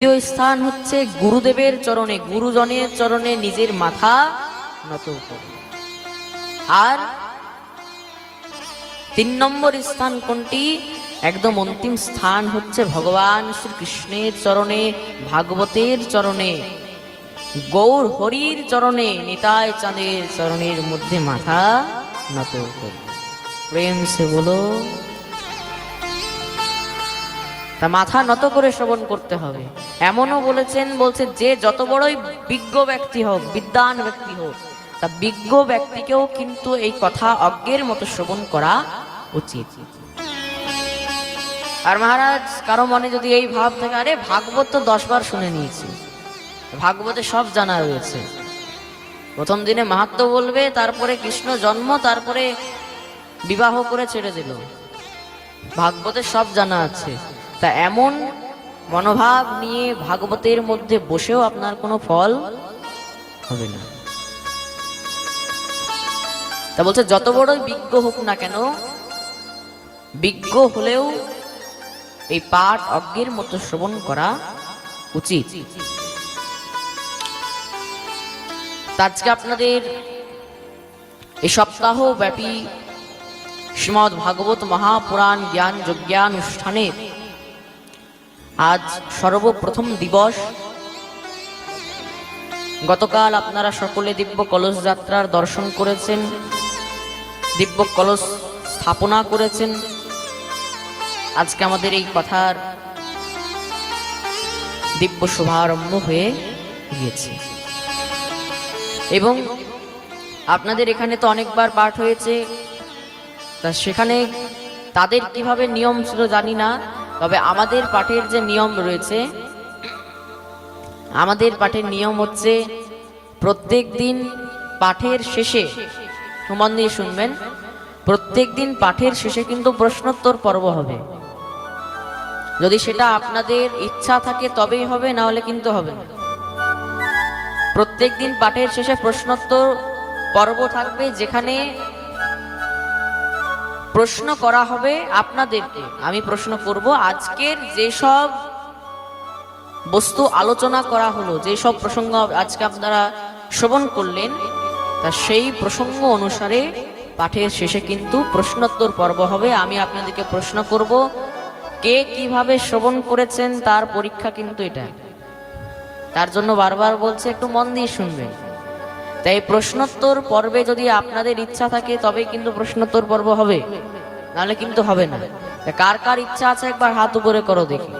দ্বিতীয় স্থান হচ্ছে গুরুদেবের চরণে, গুরুজনের চরণে নিজের মাথা নত আর তিন নম্বর স্থান কোনটি? একদম অন্তিম স্থান হচ্ছে ভগবান শ্রীকৃষ্ণের চরণে, ভাগবতের চরণে, গৌর হরির চরণে, নিতাই চাঁদের চরণের মধ্যে মাথা নত প্রেম সে বলো। তা মাথা নত করে শ্রবণ করতে হবে। এমনও বলেছেন, বলছে যে যত বড়ই বিজ্ঞ ব্যক্তি হোক বিদ্যান ব্যক্তি হোক, তা বিজ্ঞ ব্যক্তিকেও কিন্তু এই কথা অজ্ঞের মতো শ্রবণ করা উচিত। আর মহারাজ, কারও মনে যদি এই ভাব থাকে, আরে ভাগবত তো দশবার শুনে নিয়েছি। ভাগবতে সব জানা রয়েছে। প্রথম দিনে মাহাত্ম বলবে, তারপরে কৃষ্ণ জন্ম, তারপরে বিবাহ করে ছেড়ে দিল। ভাগবতে সব জানা আছে। তা এমন মনোভাব নিয়ে ভাগবতের মধ্যে বসেও আপনার কোনো ফল? হবে না। তা বলছে যত বড় বিজ্ঞ হোক না কেন বিজ্ঞ হলেও এই পাঠ অজ্ঞের মতো শ্রবণ করা উচিত। আজকে আপনাদের এই সপ্তাহ ব্যাপী শ্রীমদ ভাগবত মহাপুরাণ জ্ঞান যজ্ঞানুষ্ঠানের আজ সর্বপ্রথম দিবস। গতকাল আপনারা সকলে দিব্য কলস যাত্রার দর্শন করেছেন, দিব্য কলস স্থাপনা করেছেন। আজকে আমাদের এই কথার দিব্য শুভারম্ভ হয়ে গিয়েছে। এবং আপনাদের এখানে তো অনেকবার পাঠ হয়েছে, তা সেখানে তাদের কীভাবে নিয়ম ছিল জানি না। তবে আমাদের পাঠের যে নিয়ম রয়েছে, আমাদের পাঠের নিয়ম হচ্ছে প্রত্যেক দিন পাঠের শেষে, সমান দিয়ে শুনবেন, প্রত্যেক দিন পাঠের শেষে কিন্তু প্রশ্নোত্তর পর্ব হবে। যদি সেটা আপনাদের ইচ্ছা থাকে তবেই হবে, না হলে কিন্তু হবে প্রত্যেক দিন পাঠের শেষে প্রশ্নোত্তর পর্ব থাকবে যেখানে প্রশ্ন করা হবে আপনাদেরকে। আমি প্রশ্ন করব, আজকের যেসব বস্তু আলোচনা করা হলো, যেসব প্রসঙ্গ আজকে আপনারা শ্রবণ করলেন, তা সেই প্রসঙ্গ অনুসারে পাঠের শেষে কিন্তু প্রশ্নোত্তর পর্ব হবে। আমি আপনাদেরকে প্রশ্ন করব, কে কীভাবে শ্রবণ করেছেন, তার পরীক্ষা কিন্তু এটা। তার জন্য বারবার বলছে, একটু মন দিয়ে শুনবেন। তাই প্রশ্নোত্তর পর্বে যদি আপনাদের ইচ্ছা থাকে, তবে কিন্তু প্রশ্নোত্তর পর্ব হবে। নাহলে কিন্তু হবে না। কার কার ইচ্ছা আছে একবার হাত উপরে করো দেখি।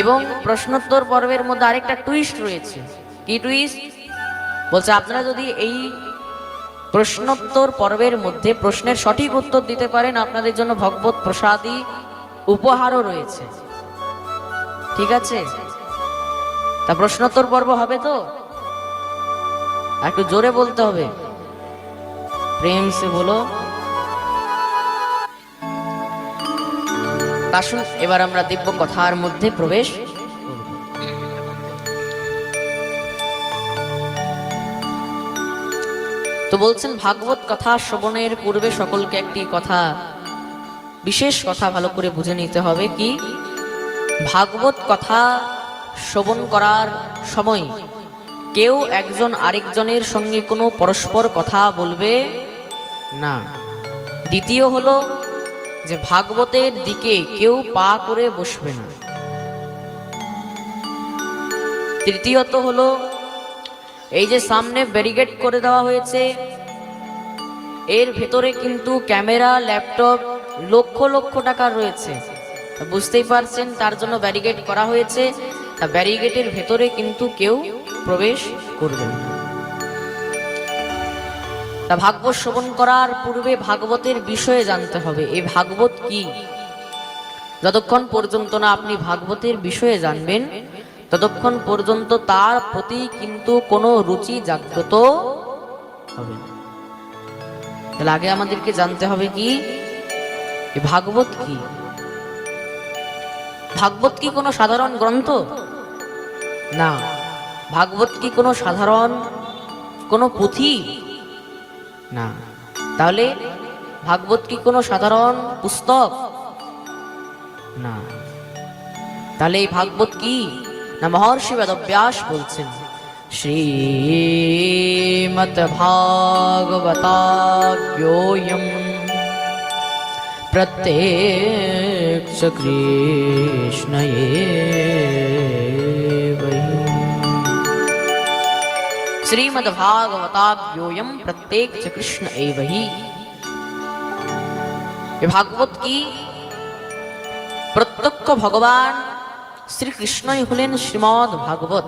এবং প্রশ্নোত্তর পর্বের মধ্যে আরেকটা টুইস্ট রয়েছে। কি টুইস্ট বলছে, আপনারা যদি এই প্রশ্নোত্তর পর্বের মধ্যে প্রশ্নের সঠিক উত্তর দিতে পারেন, আপনাদের জন্য ভগবত প্রসাদী উপহারও রয়েছে। ঠিক আছে? তা প্রশ্নোত্তর পর্ব হবে তো? একটু জোরে বলতে হবে। প্রেম সে বলো। আসুন এবার আমরা দিব্য কথার মধ্যে প্রবেশ তো বলছেন, ভাগবত কথা শ্রবণের পূর্বে সকলকে একটি কথা, বিশেষ কথা ভালো করে বুঝে নিতে হবে কি? ভাগবত কথা শ্রবণ করার সময় কেউ একজন আরেকজনের সঙ্গে কোনো পরস্পর কথা বলবে? না। দ্বিতীয় হলো যে ভাগবতের দিকে কেউ পা করে বসবে না। তৃতীয়ত হলো এই যে সামনে ব্যারিকেড করে দেওয়া হয়েছে, এর ভেতরে কিন্তু ক্যামেরা, ল্যাপটপ লক্ষ লক্ষ টাকার রয়েছে। বুঝতেই পারছেন, তার জন্য ব্যারিকেড করা হয়েছে। তা ব্যারিকেডের ভেতরে কিন্তু কেউ প্রবেশ করবে না। তা ভাগবত শ্রবণ করার পূর্বে ভাগবতের বিষয়ে জানতে হবে। এই ভাগবত কি? যতক্ষণ পর্যন্ত না আপনি ভাগবতের বিষয়ে জানবেন, ততক্ষণ পর্যন্ত তার প্রতি কিন্তু কোনো রুচি জাগ্রত হবে তাহলে আগে আমাদেরকে জানতে হবে কি? ভাগবত কি? ভাগবত কি কোনো সাধারণ গ্রন্থ? না। ভাগবত কি কোনো সাধারণ কোনো পুঁথি? না। তাহলে ভাগবত কি কোনো সাধারণ পুস্তক? না। তাহলে এই ভাগবত কি? না মহর্ষি বেদব্যাস বলছেন। শ্রীমৎ ভাগবতাব্যোয়ম प्रत्यक्ष कृष्ण শ্রীমদ্ভাগবতাব্যোয়ম প্রত্যেক চ কৃষ্ণ এব হি এ ভাগবত কি প্রত্যক্ষ ভগবান শ্রীকৃষ্ণই হলেন শ্রীমদ ভাগবত